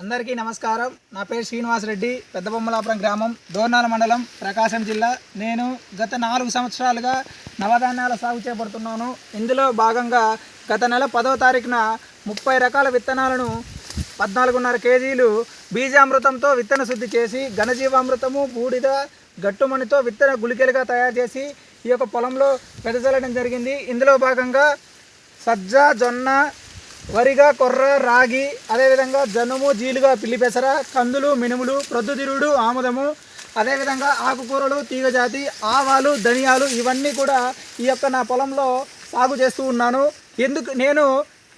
అందరికీ నమస్కారం. నా పేరు శ్రీనివాస్ రెడ్డి పెద్దబొమ్మలాపురం గ్రామం దోర్నాల మండలం ప్రకాశం జిల్లా. నేను గత నాలుగు సంవత్సరాలుగా నవధాన్యాల సాగు చేపడుతున్నాను. ఇందులో భాగంగా గత నెల పదో తారీఖున ముప్పై రకాల విత్తనాలను పద్నాలుగున్నర కేజీలు బీజామృతంతో విత్తన శుద్ధి చేసి ఘనజీవామృతము బూడిద గట్టుమణితో విత్తన గుళికలుగా తయారు చేసి ఈ యొక్క పొలంలో పెదజల్లడం జరిగింది. ఇందులో భాగంగా సజ్జ జొన్న వరిగా కొర్ర రాగి అదేవిధంగా జనుము జీలుగా పిల్లిపెసర కందులు మినుములు ప్రొద్దుతిరుడు ఆముదము అదేవిధంగా ఆకుకూరలు తీగజాతి ఆవాలు ధనియాలు ఇవన్నీ కూడా ఈ యొక్క నా పొలంలో సాగు చేస్తూ ఉన్నాను. ఎందుకు నేను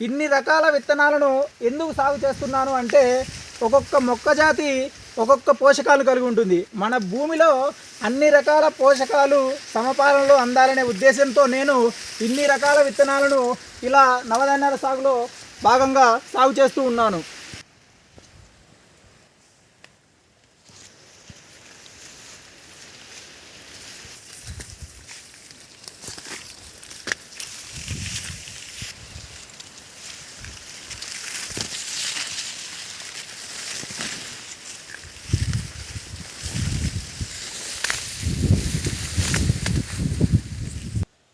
ఇన్ని రకాల విత్తనాలను ఎందుకు సాగు చేస్తున్నాను అంటే ఒక్కొక్క మొక్క జాతి ఒక్కొక్క పోషకాలు కలిగి ఉంటుంది. మన భూమిలో అన్ని రకాల పోషకాలు సమపాలనలో అందాలనే ఉద్దేశంతో నేను ఇన్ని రకాల విత్తనాలను ఇలా నవధాన్యాల సాగులో భాగంగా సాగు చేస్తూ ఉన్నాను.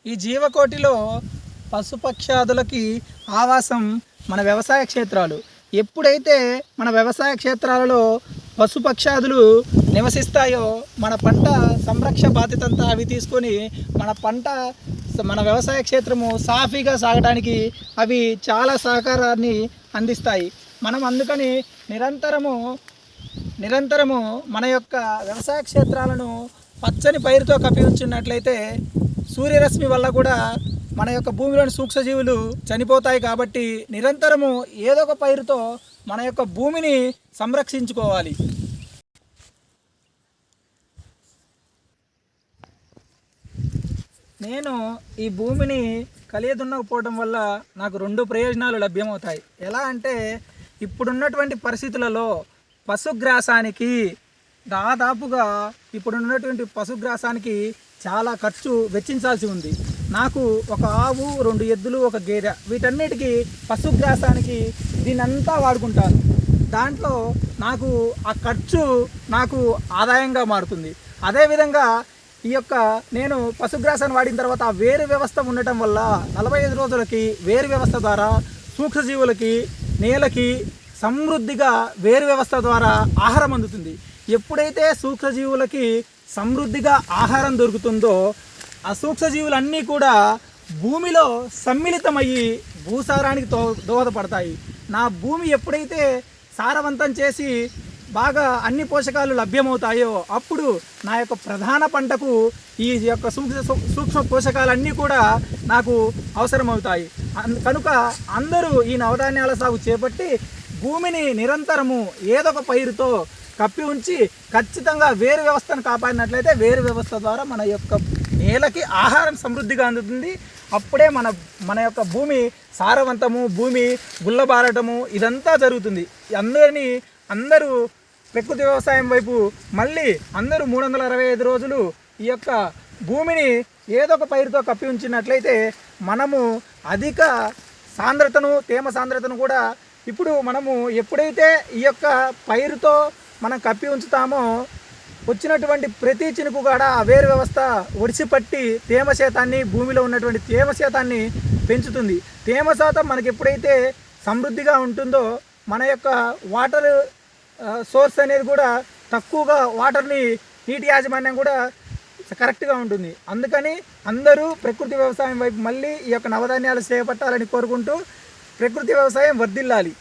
ఈ జీవకోటిలో పశుపక్షాదులకి ఆవాసం మన వ్యవసాయ క్షేత్రాలు. ఎప్పుడైతే మన వ్యవసాయ క్షేత్రాలలో పశుపక్షాదులు నివసిస్తాయో మన పంట సంరక్ష బాధ్యత అంతా అవి తీసుకొని మన పంట మన వ్యవసాయ క్షేత్రము సాఫీగా సాగడానికి అవి చాలా సహకారాన్ని అందిస్తాయి. మనం అందుకని నిరంతరము నిరంతరము మన యొక్క వ్యవసాయ క్షేత్రాలను పచ్చని పైరుతో కప్పి ఉంచినట్లయితే సూర్యరశ్మి వల్ల కూడా మన యొక్క భూమిలోని సూక్ష్మజీవులు చనిపోతాయి కాబట్టి నిరంతరము ఏదో ఒక పైరుతో మన యొక్క భూమిని సంరక్షించుకోవాలి. నేను ఈ భూమిని కలియదున్నకపోవడం వల్ల నాకు రెండు ప్రయోజనాలు లభ్యమవుతాయి. ఎలా అంటే ఇప్పుడున్నటువంటి పరిస్థితులలో పశుగ్రాసానికి దాదాపుగా ఇప్పుడున్నటువంటి పశుగ్రాసానికి చాలా ఖర్చు వెచ్చించాల్సి ఉంది. నాకు ఒక ఆవు రెండు ఎద్దులు ఒక గేదె వీటన్నిటికీ పశుగ్రాసానికి దీనంతా వాడుకుంటాను. దాంట్లో నాకు ఆ ఖర్చు నాకు ఆదాయంగా మారుతుంది. అదేవిధంగా ఈ యొక్క నేను పశుగ్రాసాన్ని వాడిన తర్వాత ఆ వేరు వ్యవస్థ ఉండటం వల్ల నలభై ఐదు రోజులకి వేరు వ్యవస్థ ద్వారా సూక్ష్మజీవులకి నేలకి సమృద్ధిగా వేరు వ్యవస్థ ద్వారా ఆహారం అందుతుంది. ఎప్పుడైతే సూక్ష్మజీవులకి సమృద్ధిగా ఆహారం దొరుకుతుందో ఆ సూక్ష్మజీవులన్నీ కూడా భూమిలో సమ్మిళితమయ్యి భూసారానికి దో దోహదపడతాయి. నా భూమి ఎప్పుడైతే సారవంతం చేసి బాగా అన్ని పోషకాలు లభ్యమవుతాయో అప్పుడు నా యొక్క ప్రధాన పంటకు ఈ యొక్క సూక్ష్మ సూక్ష్మ పోషకాలన్నీ కూడా నాకు అవసరమవుతాయి. అన్- కనుక అందరూ ఈ నవధాన్యాల సాగు చేపట్టి భూమిని నిరంతరము ఏదో ఒక పైరుతో కప్పి ఉంచి ఖచ్చితంగా వేరు వ్యవస్థను కాపాడినట్లయితే వేరు వ్యవస్థ ద్వారా మన యొక్క నేలకి ఆహారం సమృద్ధిగా అందుతుంది. అప్పుడే మన మన యొక్క భూమి సారవంతము భూమి గుల్లబారటము ఇదంతా జరుగుతుంది. అందరినీ అందరూ ప్రకృతి వ్యవసాయం వైపు మళ్ళీ అందరూ మూడు వందల అరవై ఐదు రోజులు ఈ యొక్క భూమిని ఏదో ఒక పైరుతో కప్పి ఉంచినట్లయితే మనము అధిక సాంద్రతను తేమ సాంద్రతను కూడా ఇప్పుడు మనము ఎప్పుడైతే ఈ యొక్క పైరుతో మనం కప్పి ఉంచుతామో వచ్చినటువంటి ప్రతి చినుకు కూడా ఆ వేరు వ్యవస్థ ఒడిసిపట్టి తేమ శాతాన్ని భూమిలో ఉన్నటువంటి తేమ శాతాన్ని పెంచుతుంది. తేమ శాతం మనకి ఎప్పుడైతే సమృద్ధిగా ఉంటుందో మన యొక్క వాటర్ సోర్స్ అనేది కూడా తక్కువగా వాటర్ని నీటి యాజమాన్యం కూడా కరెక్ట్గా ఉంటుంది. అందుకని అందరూ ప్రకృతి వ్యవసాయం వైపు మళ్ళీ ఈ యొక్క నవధాన్యాలు చేపట్టాలని కోరుకుంటూ ప్రకృతి వ్యవసాయం వర్ధిల్లాలి.